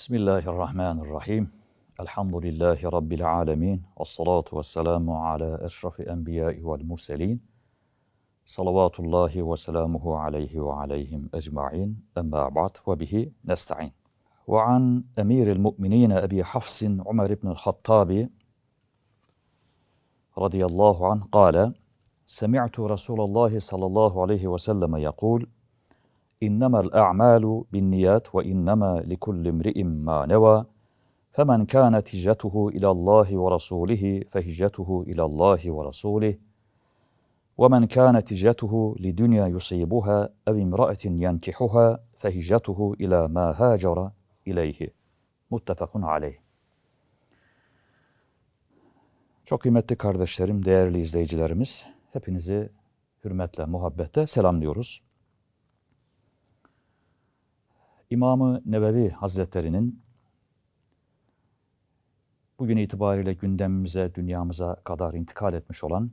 بسم الله الرحمن الرحيم. الحمد لله رب العالمين والصلاة والسلام على أشرف أنبياء والمرسلين. صلوات الله وسلامه عليه وعليهم أجمعين. أما بعد وبه نستعين. وعن أمير المؤمنين أبي حفص عمر بن الخطاب رضي الله عنه قال سمعت رسول الله صلى الله عليه وسلم يقول إنما الأعمال بالنيات وإنما لكل امرئ ما نوى فمن كانت هجرته إلى الله ورسوله فهجرته إلى الله ورسوله ومن كانت هجرته لدنيا يصيبها أو امرأة ينكحها فهجرته إلى ما هاجر إليه متفق عليه Çok kıymetli kardeşlerim, değerli izleyicilerimiz, hepinizi hürmetle, muhabbetle selamlıyoruz. İmamı Nevevi Hazretleri'nin bugün itibariyle gündemimize, dünyamıza kadar intikal etmiş olan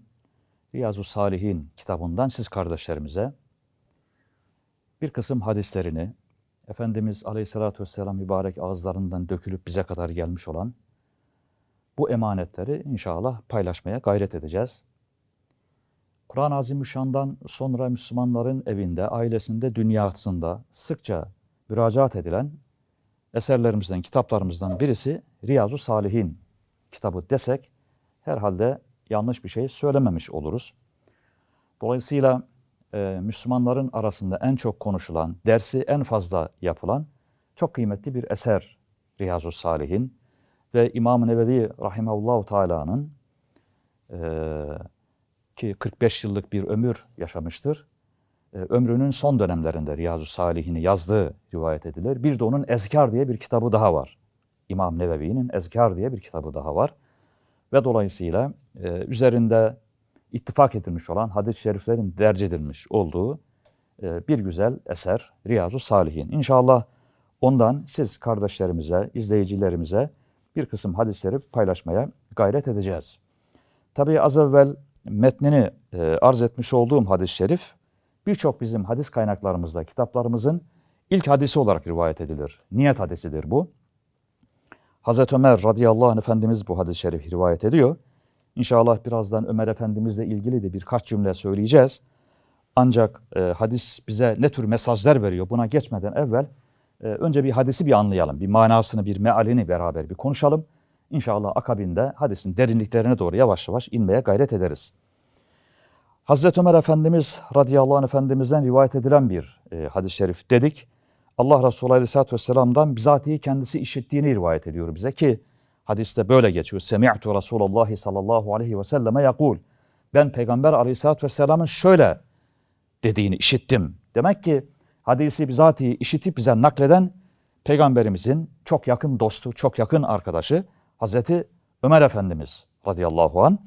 Riyazu Salihin kitabından siz kardeşlerimize bir kısım hadislerini Efendimiz Aleyhisselatü Vesselam mübarek ağızlarından dökülüp bize kadar gelmiş olan bu emanetleri inşallah paylaşmaya gayret edeceğiz. Kur'an-ı Azimüşşan'dan sonra Müslümanların evinde, ailesinde, dünyasında sıkça müracaat edilen eserlerimizden, kitaplarımızdan birisi Riyazu Salihin kitabı desek herhalde yanlış bir şey söylememiş oluruz. Dolayısıyla e, Müslümanların arasında en çok konuşulan, dersi en fazla yapılan çok kıymetli bir eser Riyazu Salihin ve İmam-ı Nevevi Rahimahullahu Teala'nın e, ki 45 yıllık bir ömür yaşamıştır ömrünün son dönemlerinde Riyazu Salihini yazdığı rivayet edilir. Bir de onun Ezkar diye bir kitabı daha var. İmam Nevevi'nin Ezkar diye bir kitabı daha var. Ve dolayısıyla e, üzerinde ittifak edilmiş olan hadis-i şeriflerin derc edilmiş olduğu e, bir güzel eser Riyazu Salihin. İnşallah ondan siz kardeşlerimize, izleyicilerimize bir kısım hadisleri paylaşmaya gayret edeceğiz. Tabii az evvel metnini e, arz etmiş olduğum hadis-i şerif birçok bizim hadis kaynaklarımızda, kitaplarımızın ilk hadisi olarak rivayet edilir. Niyet hadisidir bu. Hazreti Ömer radıyallahu anh Efendimiz bu hadis-i şerif rivayet ediyor. İnşallah birazdan Ömer Efendimizle ilgili de birkaç cümle söyleyeceğiz. Ancak e, hadis bize ne tür mesajlar veriyor buna geçmeden evvel e, önce bir hadisi bir anlayalım. Bir manasını, bir mealini beraber bir konuşalım. İnşallah akabinde hadisin derinliklerine doğru yavaş yavaş inmeye gayret ederiz. Hazreti Ömer Efendimiz radıyallahu anh Efendimiz'den rivayet edilen bir e, hadis-i şerif dedik. Allah Resulü Aleyhisselatü Vesselam'dan bizatihi kendisi işittiğini rivayet ediyor bize ki hadiste böyle geçiyor. Semi'tu Resulallah sallallahu aleyhi ve selleme yakul. Ben Peygamber Aleyhisselatü Vesselam'ın şöyle dediğini işittim. Demek ki hadisi bizatihi işitip bize nakleden Peygamberimizin çok yakın dostu, çok yakın arkadaşı Hazreti Ömer Efendimiz radıyallahu an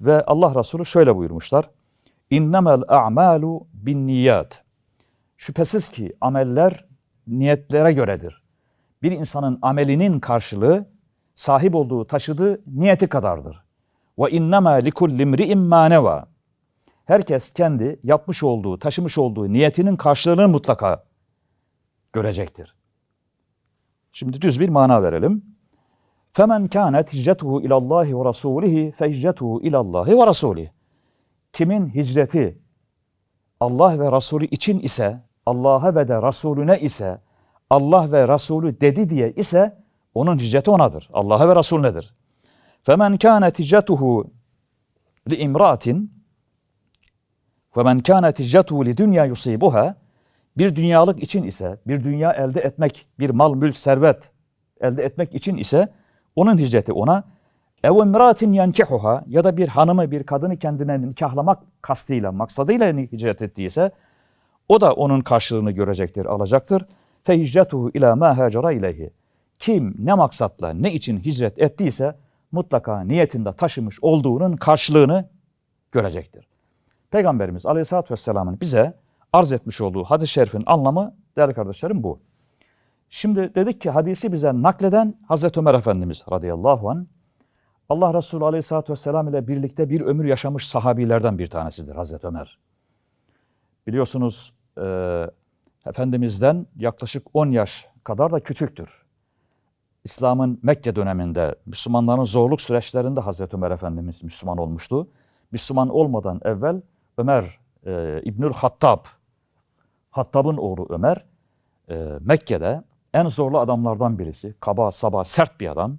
ve Allah Resulü şöyle buyurmuşlar. İnnemel a'malu bin niyat. Şüphesiz ki ameller niyetlere göredir. Bir insanın amelinin karşılığı sahip olduğu, taşıdığı niyeti kadardır. Ve innema likulli imri'in ma neva. Herkes kendi yapmış olduğu, taşımış olduğu niyetinin karşılığını mutlaka görecektir. Şimdi düz bir mana verelim. Femen kânet hicretuhu ilallahi ve rasulihi fe hicretuhu ilallahi ve rasulihi. Kimin hicreti Allah ve Resulü için ise, Allah'a ve de Resulüne ise, Allah ve Resulü dedi diye ise onun hicreti onadır. Allah'a ve Resulünedir. Hicretuhu li imraatin femen kânet hicretuhu li dünya yusibuha bir dünyalık için ise, bir dünya elde etmek, bir mal, mülk, servet elde etmek için ise onun hicreti ona ev imraatin yenkihuha ya da bir hanımı, bir kadını kendine nikahlamak kastıyla, maksadıyla hicret ettiyse o da onun karşılığını görecektir, alacaktır. Fe hicretuhu ila ma hacera ileyhi. Kim ne maksatla, ne için hicret ettiyse mutlaka niyetinde taşımış olduğunun karşılığını görecektir. Peygamberimiz Aleyhisselatü Vesselam'ın bize arz etmiş olduğu hadis-i şerifin anlamı değerli kardeşlerim bu. Şimdi dedik ki hadisi bize nakleden Hazreti Ömer Efendimiz radıyallahu an Allah Resulü aleyhissalatü vesselam ile birlikte bir ömür yaşamış sahabilerden bir tanesidir Hazreti Ömer. Biliyorsunuz e, Efendimiz'den yaklaşık 10 yaş kadar da küçüktür. İslam'ın Mekke döneminde Müslümanların zorluk süreçlerinde Hazreti Ömer Efendimiz Müslüman olmuştu. Müslüman olmadan evvel Ömer e, İbnül Hattab, Hattab'ın oğlu Ömer e, Mekke'de en zorlu adamlardan birisi. Kaba, saba, sert bir adam.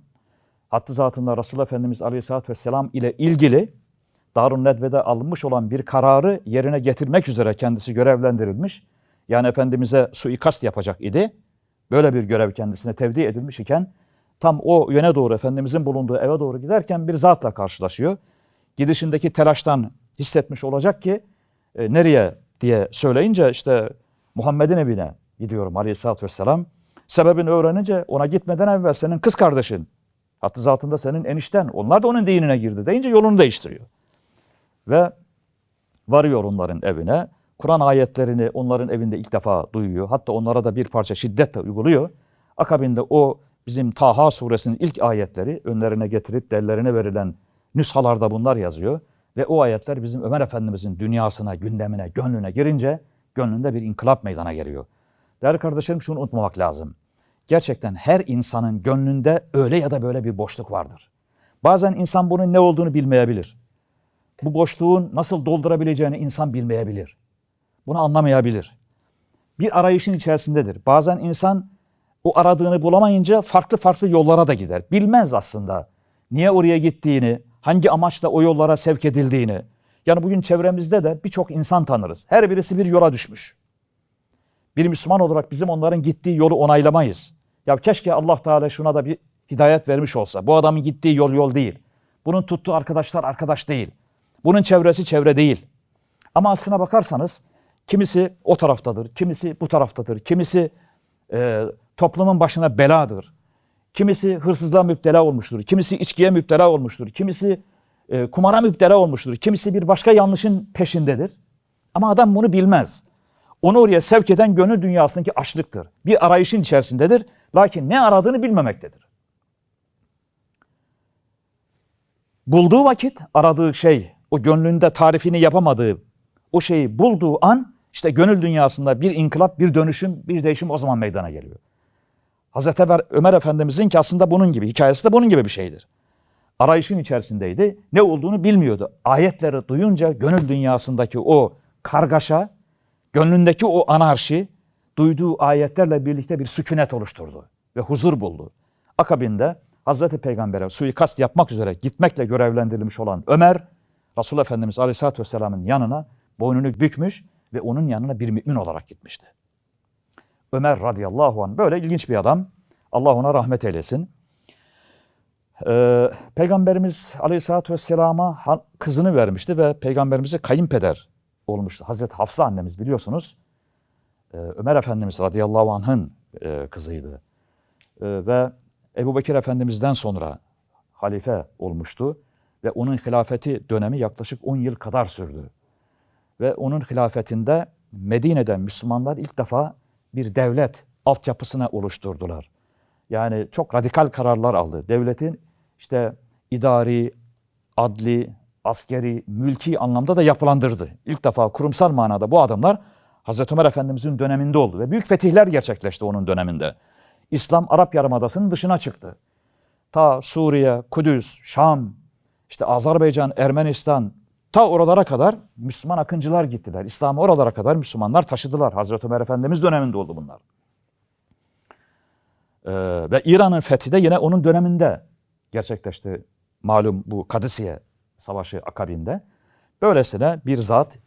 Hattı zatında Resulullah Efendimiz Aleyhisselatü Vesselam ile ilgili Darun Nedve'de alınmış olan bir kararı yerine getirmek üzere kendisi görevlendirilmiş. Yani Efendimiz'e suikast yapacak idi. Böyle bir görev kendisine tevdi edilmiş iken tam o yöne doğru Efendimiz'in bulunduğu eve doğru giderken bir zatla karşılaşıyor. Gidişindeki telaştan hissetmiş olacak ki e, nereye diye söyleyince işte Muhammed'in evine gidiyorum aleyhissalatü vesselam. Sebebini öğrenince ona gitmeden evvel senin kız kardeşin, hattı zatında senin enişten, onlar da onun dinine girdi deyince yolunu değiştiriyor. Ve varıyor onların evine. Kur'an ayetlerini onların evinde ilk defa duyuyor. Hatta onlara da bir parça şiddetle uyguluyor. Akabinde o bizim Taha suresinin ilk ayetleri önlerine getirip derlerine verilen nüshalarda bunlar yazıyor. Ve o ayetler bizim Ömer Efendimizin dünyasına, gündemine, gönlüne girince gönlünde bir inkılap meydana geliyor. Değerli kardeşlerim şunu unutmamak lazım. Gerçekten her insanın gönlünde öyle ya da böyle bir boşluk vardır. Bazen insan bunun ne olduğunu bilmeyebilir. Bu boşluğun nasıl doldurabileceğini insan bilmeyebilir. Bunu anlamayabilir. Bir arayışın içerisindedir. Bazen insan o aradığını bulamayınca farklı farklı yollara da gider. Bilmez aslında niye oraya gittiğini, hangi amaçla o yollara sevk edildiğini. Yani bugün çevremizde de birçok insan tanırız. Her birisi bir yola düşmüş. Bir Müslüman olarak bizim onların gittiği yolu onaylamayız. Ya keşke Allah Teala şuna da bir hidayet vermiş olsa. Bu adamın gittiği yol yol değil. Bunun tuttuğu arkadaşlar arkadaş değil. Bunun çevresi çevre değil. Ama aslına bakarsanız kimisi o taraftadır, kimisi bu taraftadır, kimisi e, toplumun başına beladır. Kimisi hırsızlığa müptela olmuştur, kimisi içkiye müptela olmuştur, kimisi e, kumara müptela olmuştur, kimisi bir başka yanlışın peşindedir. Ama adam bunu bilmez. Onu oraya sevk eden gönül dünyasındaki açlıktır. Bir arayışın içerisindedir. Lakin ne aradığını bilmemektedir. Bulduğu vakit aradığı şey, o gönlünde tarifini yapamadığı o şeyi bulduğu an işte gönül dünyasında bir inkılap, bir dönüşüm, bir değişim o zaman meydana geliyor. Hazreti Ömer, Efendimizin ki aslında bunun gibi, hikayesi de bunun gibi bir şeydir. Arayışın içerisindeydi, ne olduğunu bilmiyordu. Ayetleri duyunca gönül dünyasındaki o kargaşa, gönlündeki o anarşi, duyduğu ayetlerle birlikte bir sükunet oluşturdu ve huzur buldu. Akabinde Hazreti Peygamber'e suikast yapmak üzere gitmekle görevlendirilmiş olan Ömer, Resulullah Efendimiz Aleyhisselatü Vesselam'ın yanına boynunu bükmüş ve onun yanına bir mümin olarak gitmişti. Ömer radıyallahu anh böyle ilginç bir adam. Allah ona rahmet eylesin. Ee, Peygamberimiz Aleyhisselatü Vesselam'a kızını vermişti ve Peygamberimize kayınpeder olmuştu. Hazreti Hafsa annemiz biliyorsunuz. Ee, Ömer Efendimiz radıyallahu anh'ın e, kızıydı. Ee, ve Ebu Bekir Efendimiz'den sonra halife olmuştu ve onun hilafeti dönemi yaklaşık 10 yıl kadar sürdü. Ve onun hilafetinde Medine'de Müslümanlar ilk defa bir devlet altyapısına oluşturdular. Yani çok radikal kararlar aldı. Devletin işte idari, adli, askeri, mülki anlamda da yapılandırdı. İlk defa kurumsal manada bu adımlar Hazreti Ömer Efendimizin döneminde oldu ve büyük fetihler gerçekleşti onun döneminde. İslam Arap Yarımadası'nın dışına çıktı. Ta Suriye, Kudüs, Şam, işte Azerbaycan, Ermenistan, ta oralara kadar Müslüman akıncılar gittiler. İslam'ı oralara kadar Müslümanlar taşıdılar. Hazreti Ömer Efendimiz döneminde oldu bunlar. Ee, ve İran'ın fethi de yine onun döneminde gerçekleşti. Malum bu Kadisiye Savaşı akabinde. Böylesine bir zat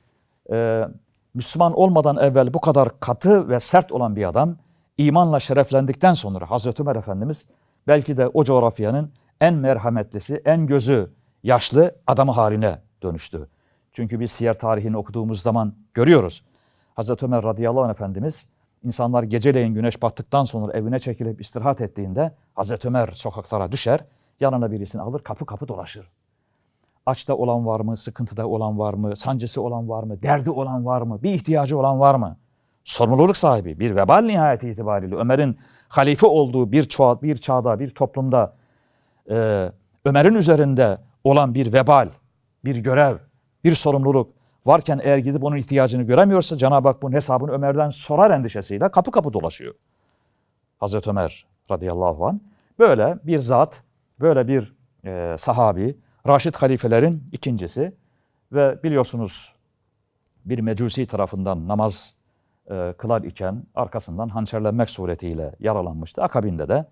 e, Müslüman olmadan evvel bu kadar katı ve sert olan bir adam imanla şereflendikten sonra Hazreti Ömer Efendimiz belki de o coğrafyanın en merhametlisi, en gözü yaşlı adamı haline dönüştü. Çünkü biz siyer tarihini okuduğumuz zaman görüyoruz. Hazreti Ömer radıyallahu anh Efendimiz insanlar geceleyin güneş battıktan sonra evine çekilip istirahat ettiğinde Hazreti Ömer sokaklara düşer, yanına birisini alır kapı kapı dolaşır. Açta olan var mı, sıkıntıda olan var mı, sancısı olan var mı, derdi olan var mı, bir ihtiyacı olan var mı? Sorumluluk sahibi, bir vebal nihayeti itibariyle Ömer'in halife olduğu bir, çağ, bir çağda, bir toplumda e, Ömer'in üzerinde olan bir vebal, bir görev, bir sorumluluk varken eğer gidip onun ihtiyacını göremiyorsa Cenab-ı Hak bunun hesabını Ömer'den sorar endişesiyle kapı kapı dolaşıyor. Hazreti Ömer radıyallahu anh Böyle bir zat, böyle bir e, sahabi, Raşid halifelerin ikincisi ve biliyorsunuz bir mecusi tarafından namaz e, kılar iken arkasından hançerlenmek suretiyle yaralanmıştı. Akabinde de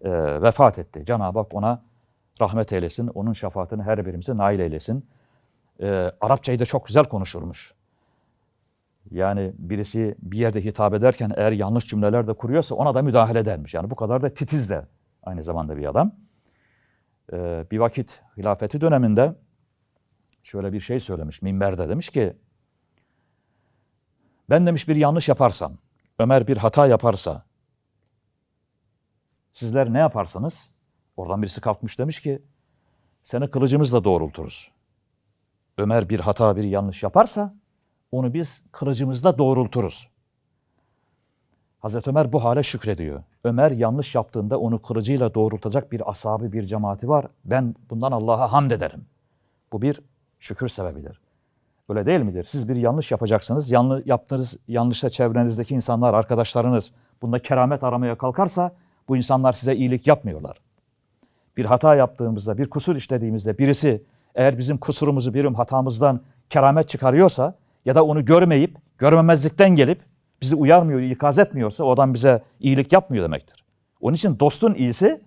e, vefat etti. Cenab-ı Hak ona rahmet eylesin, onun şefaatini her birimize nail eylesin. E, Arapçayı da çok güzel konuşurmuş. Yani birisi bir yerde hitap ederken eğer yanlış cümleler de kuruyorsa ona da müdahale edermiş. Yani bu kadar da titiz de aynı zamanda bir adam. Ee, bir vakit hilafeti döneminde şöyle bir şey söylemiş minberde demiş ki ben demiş bir yanlış yaparsam, Ömer bir hata yaparsa sizler ne yaparsanız oradan birisi kalkmış demiş ki seni kılıcımızla doğrulturuz. Ömer bir hata bir yanlış yaparsa onu biz kılıcımızla doğrulturuz. Hazreti Ömer bu hale şükrediyor. Ömer yanlış yaptığında onu kılıcıyla doğrultacak bir ashabı, bir cemaati var. Ben bundan Allah'a hamd ederim. Bu bir şükür sebebidir. Öyle değil midir? Siz bir yanlış yapacaksınız. Yanlı, yaptığınız yanlışla çevrenizdeki insanlar, arkadaşlarınız bunda keramet aramaya kalkarsa bu insanlar size iyilik yapmıyorlar. Bir hata yaptığımızda, bir kusur işlediğimizde birisi eğer bizim kusurumuzu, birim hatamızdan keramet çıkarıyorsa ya da onu görmeyip, görmemezlikten gelip bizi uyarmıyor, ikaz etmiyorsa o adam bize iyilik yapmıyor demektir. Onun için dostun iyisi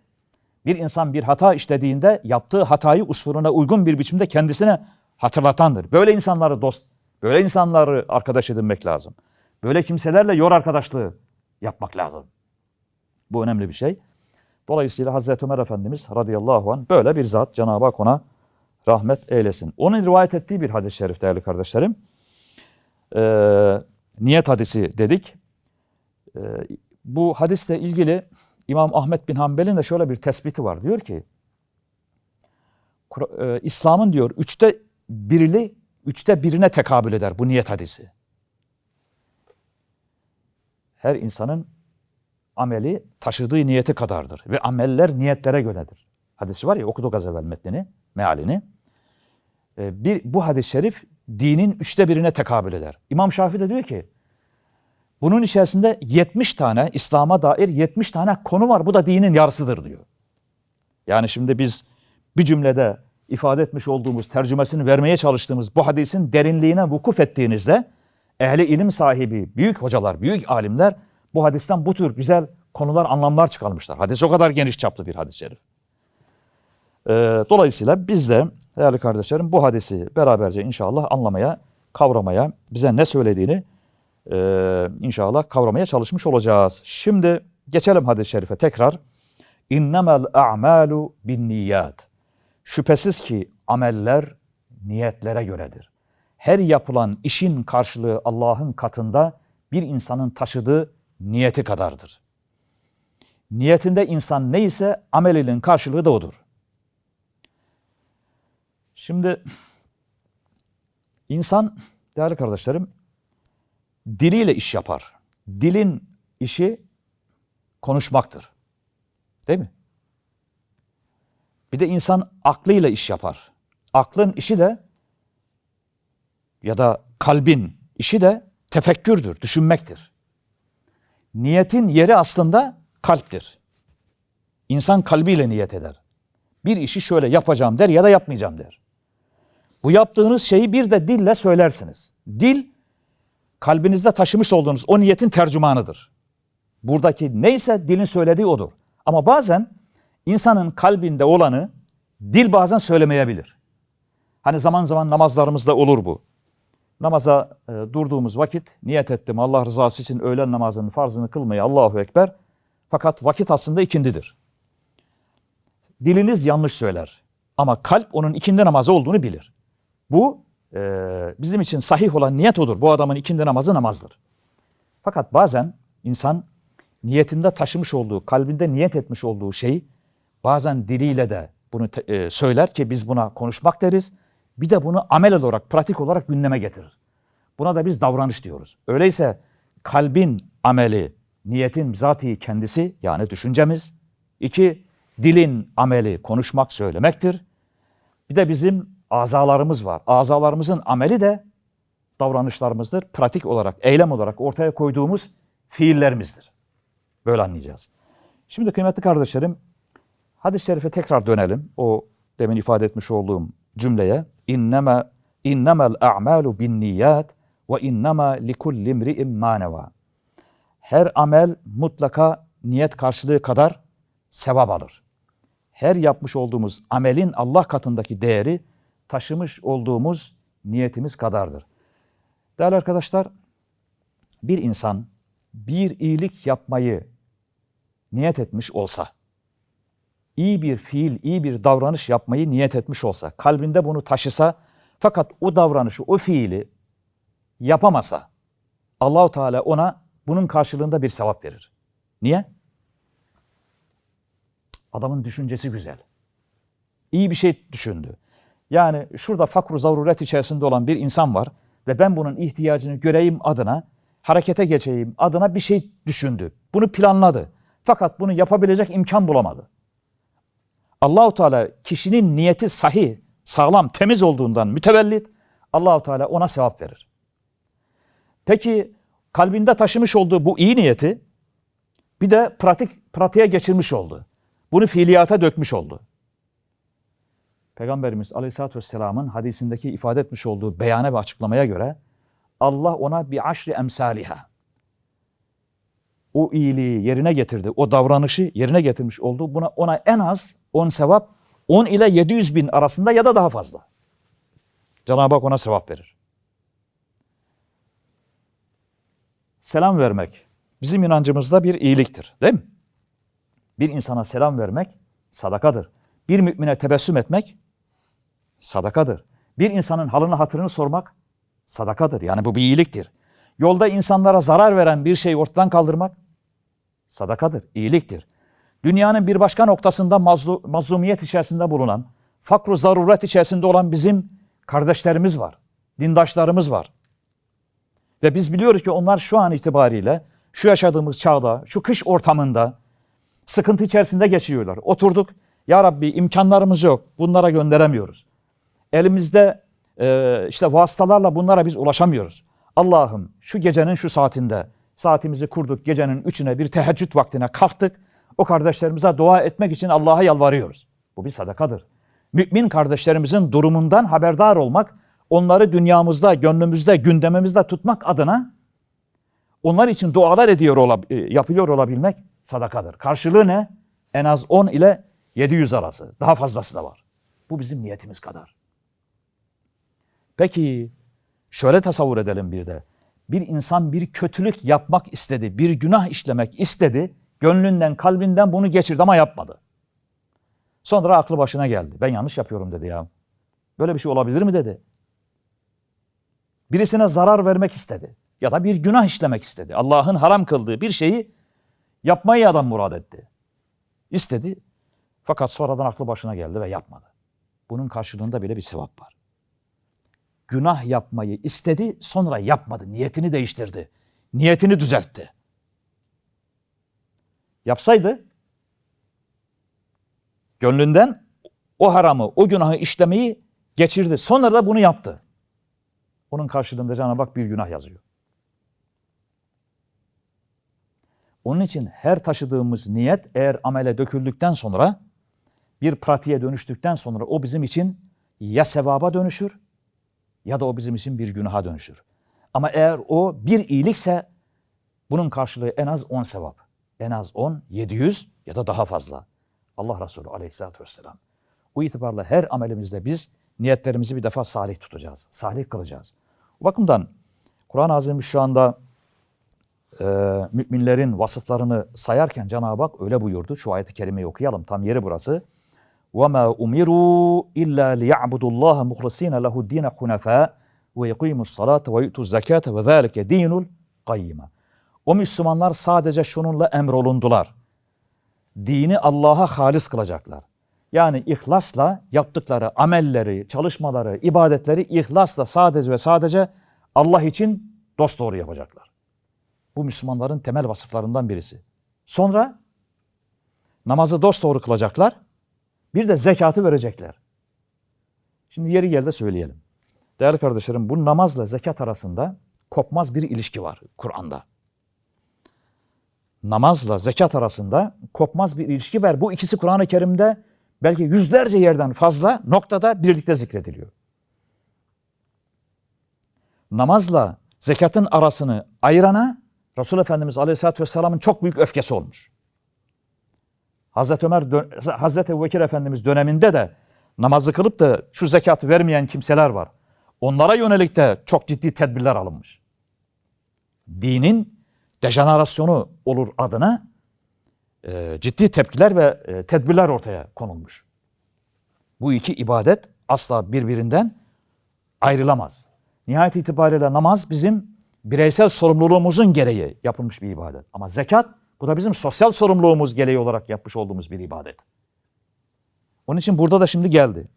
bir insan bir hata işlediğinde yaptığı hatayı usulüne uygun bir biçimde kendisine hatırlatandır. Böyle insanları dost, böyle insanları arkadaş edinmek lazım. Böyle kimselerle yor arkadaşlığı yapmak lazım. Bu önemli bir şey. Dolayısıyla Hazreti Ömer Efendimiz radıyallahu anh böyle bir zat Cenab-ı Hak ona rahmet eylesin. Onun rivayet ettiği bir hadis-i şerif değerli kardeşlerim. Ee, niyet hadisi dedik. Ee, bu hadisle ilgili İmam Ahmet bin Hanbel'in de şöyle bir tespiti var. Diyor ki e, İslam'ın diyor üçte birili üçte birine tekabül eder bu niyet hadisi. Her insanın ameli taşıdığı niyeti kadardır. Ve ameller niyetlere göredir. Hadisi var ya okuduk az evvel metnini, mealini. Ee, bir, bu hadis-i şerif dinin üçte birine tekabül eder. İmam Şafii de diyor ki bunun içerisinde 70 tane İslam'a dair 70 tane konu var. Bu da dinin yarısıdır diyor. Yani şimdi biz bir cümlede ifade etmiş olduğumuz, tercümesini vermeye çalıştığımız bu hadisin derinliğine vukuf ettiğinizde ehli ilim sahibi, büyük hocalar, büyük alimler bu hadisten bu tür güzel konular, anlamlar çıkarmışlar. Hadis o kadar geniş çaplı bir hadis-i şerif. Ee, dolayısıyla biz de değerli kardeşlerim bu hadisi beraberce inşallah anlamaya, kavramaya, bize ne söylediğini e, inşallah kavramaya çalışmış olacağız. Şimdi geçelim hadis-i şerife tekrar. İnnemel a'malu bin niyat. Şüphesiz ki ameller niyetlere göredir. Her yapılan işin karşılığı Allah'ın katında bir insanın taşıdığı niyeti kadardır. Niyetinde insan neyse amelinin karşılığı da odur. Şimdi insan değerli kardeşlerim diliyle iş yapar. Dilin işi konuşmaktır. Değil mi? Bir de insan aklıyla iş yapar. Aklın işi de ya da kalbin işi de tefekkürdür, düşünmektir. Niyetin yeri aslında kalptir. İnsan kalbiyle niyet eder. Bir işi şöyle yapacağım der ya da yapmayacağım der. Bu yaptığınız şeyi bir de dille söylersiniz. Dil kalbinizde taşımış olduğunuz o niyetin tercümanıdır. Buradaki neyse dilin söylediği odur. Ama bazen insanın kalbinde olanı dil bazen söylemeyebilir. Hani zaman zaman namazlarımızda olur bu. Namaza e, durduğumuz vakit niyet ettim Allah rızası için öğlen namazının farzını kılmayı Allahu Ekber. Fakat vakit aslında ikindidir. Diliniz yanlış söyler ama kalp onun ikindi namazı olduğunu bilir. Bu e, bizim için sahih olan niyet odur. Bu adamın ikindi namazı namazdır. Fakat bazen insan niyetinde taşımış olduğu, kalbinde niyet etmiş olduğu şeyi bazen diliyle de bunu e, söyler ki biz buna konuşmak deriz. Bir de bunu amel olarak, pratik olarak gündeme getirir. Buna da biz davranış diyoruz. Öyleyse kalbin ameli, niyetin bizatihi kendisi yani düşüncemiz. iki dilin ameli konuşmak, söylemektir. Bir de bizim azalarımız var. Azalarımızın ameli de davranışlarımızdır. Pratik olarak, eylem olarak ortaya koyduğumuz fiillerimizdir. Böyle anlayacağız. Şimdi kıymetli kardeşlerim, Hadis-i şerife tekrar dönelim. O demin ifade etmiş olduğum cümleye. İnneme innemel a'malu bin niyat ve innema likulli imri'in ma neva. Her amel mutlaka niyet karşılığı kadar sevap alır. Her yapmış olduğumuz amelin Allah katındaki değeri taşımış olduğumuz niyetimiz kadardır. Değerli arkadaşlar, bir insan bir iyilik yapmayı niyet etmiş olsa, iyi bir fiil, iyi bir davranış yapmayı niyet etmiş olsa, kalbinde bunu taşısa fakat o davranışı, o fiili yapamasa Allahu Teala ona bunun karşılığında bir sevap verir. Niye? Adamın düşüncesi güzel. İyi bir şey düşündü. Yani şurada fakru zaruret içerisinde olan bir insan var ve ben bunun ihtiyacını göreyim adına, harekete geçeyim adına bir şey düşündü. Bunu planladı. Fakat bunu yapabilecek imkan bulamadı. Allahu Teala kişinin niyeti sahih, sağlam, temiz olduğundan mütevellit Allahu Teala ona sevap verir. Peki kalbinde taşımış olduğu bu iyi niyeti bir de pratik pratiğe geçirmiş oldu. Bunu fiiliyata dökmüş oldu. Peygamberimiz Aleyhisselatü Vesselam'ın hadisindeki ifade etmiş olduğu beyane ve açıklamaya göre Allah ona bir aşri emsaliha o iyiliği yerine getirdi, o davranışı yerine getirmiş oldu. Buna ona en az 10 sevap, 10 ile 700 bin arasında ya da daha fazla. Cenab-ı Hak ona sevap verir. Selam vermek bizim inancımızda bir iyiliktir, değil mi? Bir insana selam vermek sadakadır. Bir mümine tebessüm etmek sadakadır. Bir insanın halını hatırını sormak sadakadır. Yani bu bir iyiliktir. Yolda insanlara zarar veren bir şeyi ortadan kaldırmak sadakadır, iyiliktir. Dünyanın bir başka noktasında mazlu, mazlumiyet içerisinde bulunan, fakru zaruret içerisinde olan bizim kardeşlerimiz var, dindaşlarımız var. Ve biz biliyoruz ki onlar şu an itibariyle şu yaşadığımız çağda, şu kış ortamında sıkıntı içerisinde geçiyorlar. Oturduk, ya Rabbi imkanlarımız yok, bunlara gönderemiyoruz. Elimizde e, işte vasıtalarla bunlara biz ulaşamıyoruz. Allah'ım şu gecenin şu saatinde saatimizi kurduk gecenin üçüne bir teheccüd vaktine kalktık. O kardeşlerimize dua etmek için Allah'a yalvarıyoruz. Bu bir sadakadır. Mümin kardeşlerimizin durumundan haberdar olmak, onları dünyamızda, gönlümüzde, gündemimizde tutmak adına onlar için dualar ediyor yapıyor olabilmek sadakadır. Karşılığı ne? En az 10 ile 700 arası. Daha fazlası da var. Bu bizim niyetimiz kadar. Peki şöyle tasavvur edelim bir de. Bir insan bir kötülük yapmak istedi, bir günah işlemek istedi. Gönlünden, kalbinden bunu geçirdi ama yapmadı. Sonra aklı başına geldi. Ben yanlış yapıyorum dedi ya. Böyle bir şey olabilir mi dedi. Birisine zarar vermek istedi. Ya da bir günah işlemek istedi. Allah'ın haram kıldığı bir şeyi yapmayı adam murad etti. İstedi. Fakat sonradan aklı başına geldi ve yapmadı. Bunun karşılığında bile bir sevap var günah yapmayı istedi, sonra yapmadı. Niyetini değiştirdi. Niyetini düzeltti. Yapsaydı gönlünden o haramı, o günahı işlemeyi geçirdi. Sonra da bunu yaptı. Onun karşılığında Cenab-ı Hak bir günah yazıyor. Onun için her taşıdığımız niyet eğer amele döküldükten sonra bir pratiğe dönüştükten sonra o bizim için ya sevaba dönüşür ya da o bizim için bir günaha dönüşür. Ama eğer o bir iyilikse bunun karşılığı en az 10 sevap. En az 10, 700 ya da daha fazla. Allah Resulü aleyhissalatü vesselam. Bu itibarla her amelimizde biz niyetlerimizi bir defa salih tutacağız. Salih kılacağız. O bakımdan Kur'an-ı Azimüşşan'da e, müminlerin vasıflarını sayarken Cenab-ı Hak öyle buyurdu. Şu ayeti kerimeyi okuyalım. Tam yeri burası. وَمَا اُمِرُوا اِلَّا لِيَعْبُدُوا اللّٰهَ مُخْلَص۪ينَ لَهُ الدِّينَ حُنَفَاءَ وَيَقِيمُوا الصَّلَاةَ وَيُؤْتُوا الزَّكَاةَ وَذَٰلِكَ دِينُ الْقَيِّمَ O Müslümanlar sadece şununla emrolundular. Dini Allah'a halis kılacaklar. Yani ihlasla yaptıkları amelleri, çalışmaları, ibadetleri ihlasla sadece ve sadece Allah için dosdoğru yapacaklar. Bu Müslümanların temel vasıflarından birisi. Sonra namazı dosdoğru kılacaklar. Bir de zekatı verecekler. Şimdi yeri geldi söyleyelim. Değerli kardeşlerim bu namazla zekat arasında kopmaz bir ilişki var Kur'an'da. namazla zekat arasında kopmaz bir ilişki var. Bu ikisi Kur'an-ı Kerim'de belki yüzlerce yerden fazla noktada birlikte zikrediliyor. Namazla zekatın arasını ayırana Resul Efendimiz Aleyhisselatü Vesselam'ın çok büyük öfkesi olmuş. Hazreti Ömer, Hazreti Ebubekir Efendimiz döneminde de namazı kılıp da şu zekatı vermeyen kimseler var. Onlara yönelik de çok ciddi tedbirler alınmış. Dinin dejenerasyonu olur adına e, ciddi tepkiler ve e, tedbirler ortaya konulmuş. Bu iki ibadet asla birbirinden ayrılamaz. Nihayet itibariyle namaz bizim bireysel sorumluluğumuzun gereği yapılmış bir ibadet. Ama zekat bu da bizim sosyal sorumluluğumuz gereği olarak yapmış olduğumuz bir ibadet. Onun için burada da şimdi geldi.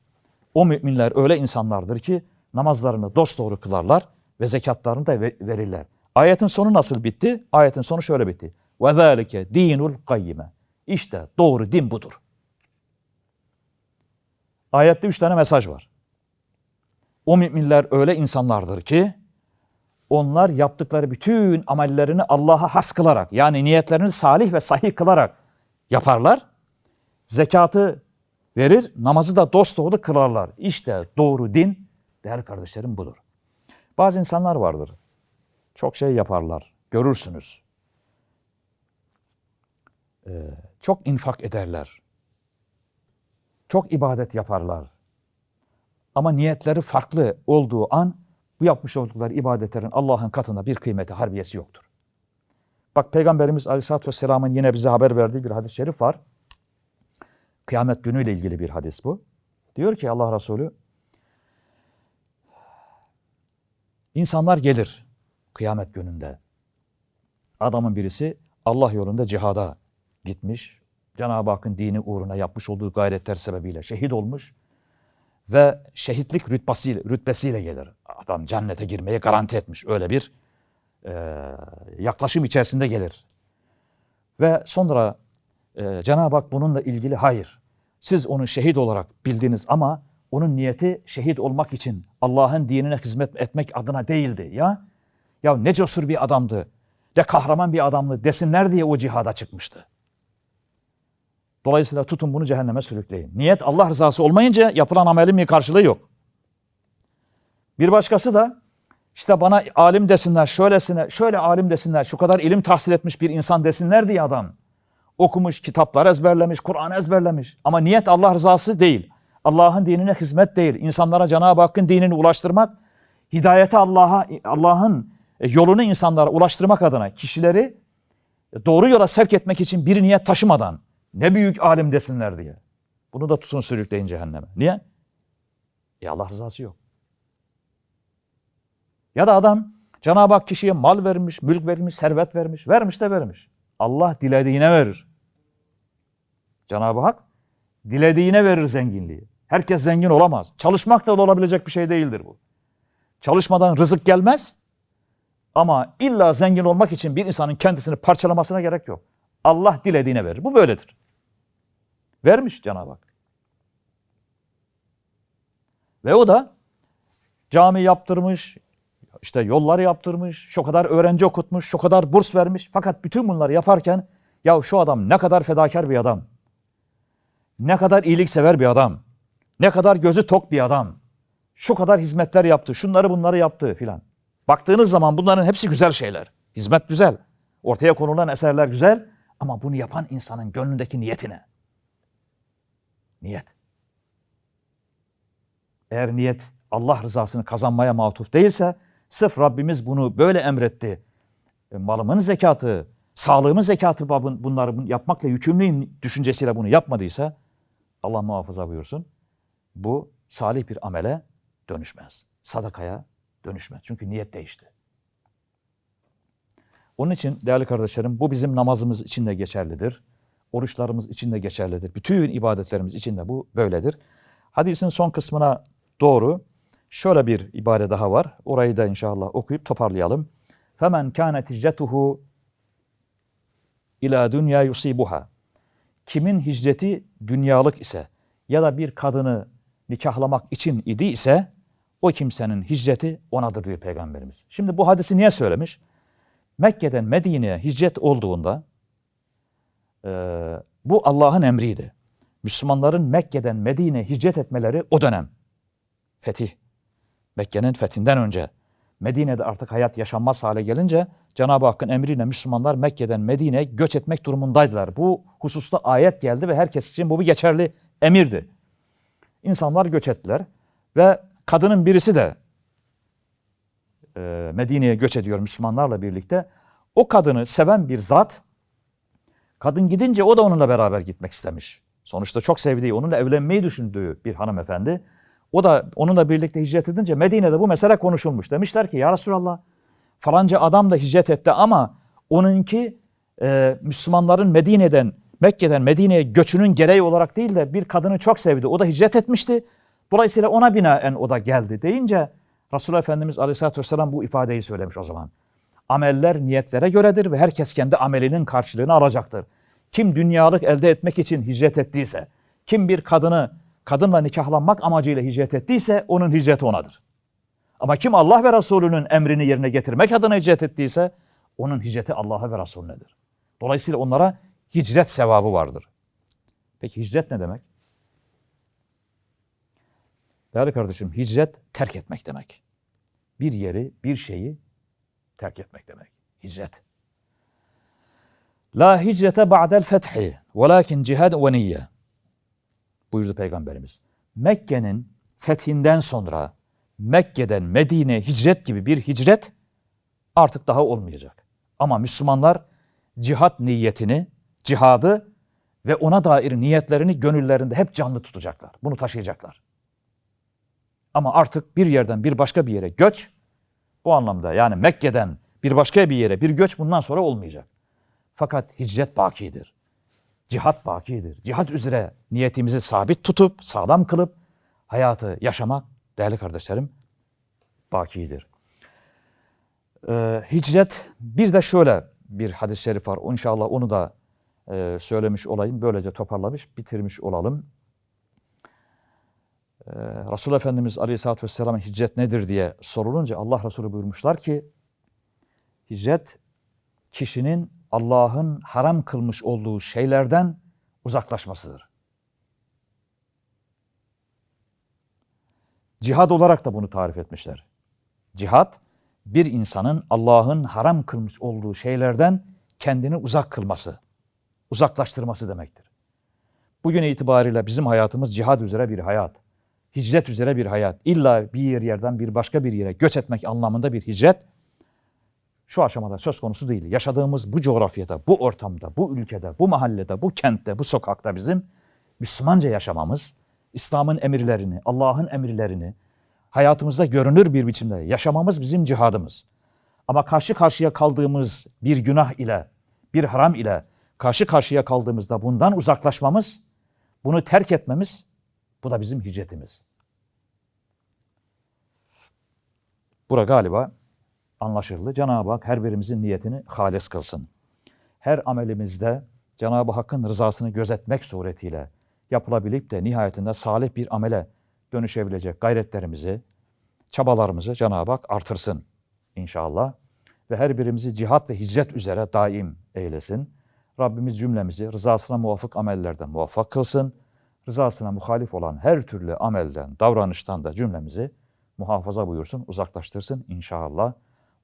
O müminler öyle insanlardır ki namazlarını dosdoğru kılarlar ve zekatlarını da ve- verirler. Ayetin sonu nasıl bitti? Ayetin sonu şöyle bitti. Zâlike dinul kayyime. İşte doğru din budur. Ayette üç tane mesaj var. O müminler öyle insanlardır ki onlar yaptıkları bütün amellerini Allah'a has kılarak yani niyetlerini salih ve sahih kılarak yaparlar. Zekatı verir, namazı da dosdoğru kılarlar. İşte doğru din, değerli kardeşlerim budur. Bazı insanlar vardır. Çok şey yaparlar, görürsünüz. Ee, çok infak ederler. Çok ibadet yaparlar. Ama niyetleri farklı olduğu an bu yapmış oldukları ibadetlerin Allah'ın katında bir kıymeti, harbiyesi yoktur. Bak Peygamberimiz Aleyhisselatü Vesselam'ın yine bize haber verdiği bir hadis-i şerif var. Kıyamet günüyle ilgili bir hadis bu. Diyor ki Allah Resulü, insanlar gelir kıyamet gününde. Adamın birisi Allah yolunda cihada gitmiş. Cenab-ı Hakk'ın dini uğruna yapmış olduğu gayretler sebebiyle şehit olmuş ve şehitlik rütbesiyle, rütbesiyle gelir. Adam cennete girmeye garanti etmiş. Öyle bir e, yaklaşım içerisinde gelir. Ve sonra e, Cenab-ı Hak bununla ilgili hayır. Siz onu şehit olarak bildiniz ama onun niyeti şehit olmak için Allah'ın dinine hizmet etmek adına değildi ya. Ya ne cesur bir adamdı, ne kahraman bir adamdı desinler diye o cihada çıkmıştı. Dolayısıyla tutun bunu cehenneme sürükleyin. Niyet Allah rızası olmayınca yapılan amelin bir karşılığı yok. Bir başkası da işte bana alim desinler, şöylesine, şöyle alim desinler, şu kadar ilim tahsil etmiş bir insan desinler diye adam. Okumuş, kitaplar ezberlemiş, Kur'an ezberlemiş. Ama niyet Allah rızası değil. Allah'ın dinine hizmet değil. İnsanlara Cenab-ı Hakk'ın dinini ulaştırmak, hidayete Allah'a Allah'ın yolunu insanlara ulaştırmak adına kişileri doğru yola sevk etmek için bir niyet taşımadan ne büyük alim desinler diye. Bunu da tutun sürükleyin cehenneme. Niye? E Allah rızası yok. Ya da adam Cenab-ı Hak kişiye mal vermiş, mülk vermiş, servet vermiş. Vermiş de vermiş. Allah dilediğine verir. Cenab-ı Hak dilediğine verir zenginliği. Herkes zengin olamaz. Çalışmak da olabilecek bir şey değildir bu. Çalışmadan rızık gelmez. Ama illa zengin olmak için bir insanın kendisini parçalamasına gerek yok. Allah dilediğine verir. Bu böyledir. Vermiş Cenab-ı Hak. Ve o da cami yaptırmış, işte yollar yaptırmış, şu kadar öğrenci okutmuş, şu kadar burs vermiş. Fakat bütün bunları yaparken ya şu adam ne kadar fedakar bir adam. Ne kadar iyiliksever bir adam. Ne kadar gözü tok bir adam. Şu kadar hizmetler yaptı, şunları bunları yaptı filan. Baktığınız zaman bunların hepsi güzel şeyler. Hizmet güzel. Ortaya konulan eserler güzel ama bunu yapan insanın gönlündeki niyetine. Niyet. Eğer niyet Allah rızasını kazanmaya matuf değilse sırf Rabbimiz bunu böyle emretti. E, malımın zekatı, sağlığımın zekatı babın bunları bun- yapmakla yükümlüyüm düşüncesiyle bunu yapmadıysa Allah muhafaza buyursun. Bu salih bir amele dönüşmez. Sadakaya dönüşmez. Çünkü niyet değişti. Onun için değerli kardeşlerim bu bizim namazımız için de geçerlidir. Oruçlarımız için de geçerlidir. Bütün ibadetlerimiz için de bu böyledir. Hadisin son kısmına doğru şöyle bir ibare daha var. Orayı da inşallah okuyup toparlayalım. Femen kânet hicretuhu ila dünya yusibuha. Kimin hicreti dünyalık ise ya da bir kadını nikahlamak için idi ise o kimsenin hicreti onadır diyor Peygamberimiz. Şimdi bu hadisi niye söylemiş? Mekke'den Medine'ye hicret olduğunda bu Allah'ın emriydi. Müslümanların Mekke'den Medine'ye hicret etmeleri o dönem. Fetih. Mekke'nin fethinden önce. Medine'de artık hayat yaşanmaz hale gelince Cenab-ı Hakk'ın emriyle Müslümanlar Mekke'den Medine'ye göç etmek durumundaydılar. Bu hususta ayet geldi ve herkes için bu bir geçerli emirdi. İnsanlar göç ettiler ve kadının birisi de e, Medine'ye göç ediyor Müslümanlarla birlikte. O kadını seven bir zat, kadın gidince o da onunla beraber gitmek istemiş. Sonuçta çok sevdiği, onunla evlenmeyi düşündüğü bir hanımefendi. O da onunla birlikte hicret edince Medine'de bu mesele konuşulmuş. Demişler ki ya Resulallah falanca adam da hicret etti ama onunki e, Müslümanların Medine'den, Mekke'den Medine'ye göçünün gereği olarak değil de bir kadını çok sevdi. O da hicret etmişti. Dolayısıyla ona binaen o da geldi deyince Resulullah Efendimiz Aleyhisselatü Vesselam bu ifadeyi söylemiş o zaman. Ameller niyetlere göredir ve herkes kendi amelinin karşılığını alacaktır. Kim dünyalık elde etmek için hicret ettiyse, kim bir kadını kadınla nikahlanmak amacıyla hicret ettiyse onun hicreti onadır. Ama kim Allah ve Resulünün emrini yerine getirmek adına hicret ettiyse onun hicreti Allah'a ve Resulünedir. Dolayısıyla onlara hicret sevabı vardır. Peki hicret ne demek? Değerli kardeşim hicret terk etmek demek. Bir yeri, bir şeyi terk etmek demek. Hicret. La hicrete ba'del fethi velakin cihad ve niyye. Buyurdu Peygamberimiz. Mekke'nin fethinden sonra Mekke'den Medine'ye hicret gibi bir hicret artık daha olmayacak. Ama Müslümanlar cihat niyetini, cihadı ve ona dair niyetlerini gönüllerinde hep canlı tutacaklar. Bunu taşıyacaklar. Ama artık bir yerden bir başka bir yere göç bu anlamda yani Mekke'den bir başka bir yere bir göç bundan sonra olmayacak. Fakat hicret bakidir. Cihat bakidir. Cihat üzere niyetimizi sabit tutup, sağlam kılıp hayatı yaşamak değerli kardeşlerim bakidir. Ee, hicret bir de şöyle bir hadis-i şerif var. İnşallah onu da e, söylemiş olayım. Böylece toparlamış, bitirmiş olalım. Ee, Resulullah Efendimiz Aleyhisselatü Vesselam'ın hicret nedir diye sorulunca Allah Resulü buyurmuşlar ki hicret kişinin Allah'ın haram kılmış olduğu şeylerden uzaklaşmasıdır. Cihad olarak da bunu tarif etmişler. Cihad bir insanın Allah'ın haram kılmış olduğu şeylerden kendini uzak kılması, uzaklaştırması demektir. Bugün itibariyle bizim hayatımız cihad üzere bir hayat. Hicret üzere bir hayat. İlla bir yerden bir başka bir yere göç etmek anlamında bir hicret şu aşamada söz konusu değil. Yaşadığımız bu coğrafyada, bu ortamda, bu ülkede, bu mahallede, bu kentte, bu sokakta bizim Müslümanca yaşamamız, İslam'ın emirlerini, Allah'ın emirlerini hayatımızda görünür bir biçimde yaşamamız bizim cihadımız. Ama karşı karşıya kaldığımız bir günah ile, bir haram ile karşı karşıya kaldığımızda bundan uzaklaşmamız, bunu terk etmemiz, bu da bizim hicretimiz. Bura galiba anlaşıldı. Cenab-ı Hak her birimizin niyetini halis kılsın. Her amelimizde Cenab-ı Hakk'ın rızasını gözetmek suretiyle yapılabilip de nihayetinde salih bir amele dönüşebilecek gayretlerimizi, çabalarımızı Cenab-ı Hak artırsın inşallah. Ve her birimizi cihat ve hicret üzere daim eylesin. Rabbimiz cümlemizi rızasına muvafık amellerden muvaffak kılsın. Rızasına muhalif olan her türlü amelden, davranıştan da cümlemizi muhafaza buyursun, uzaklaştırsın inşallah.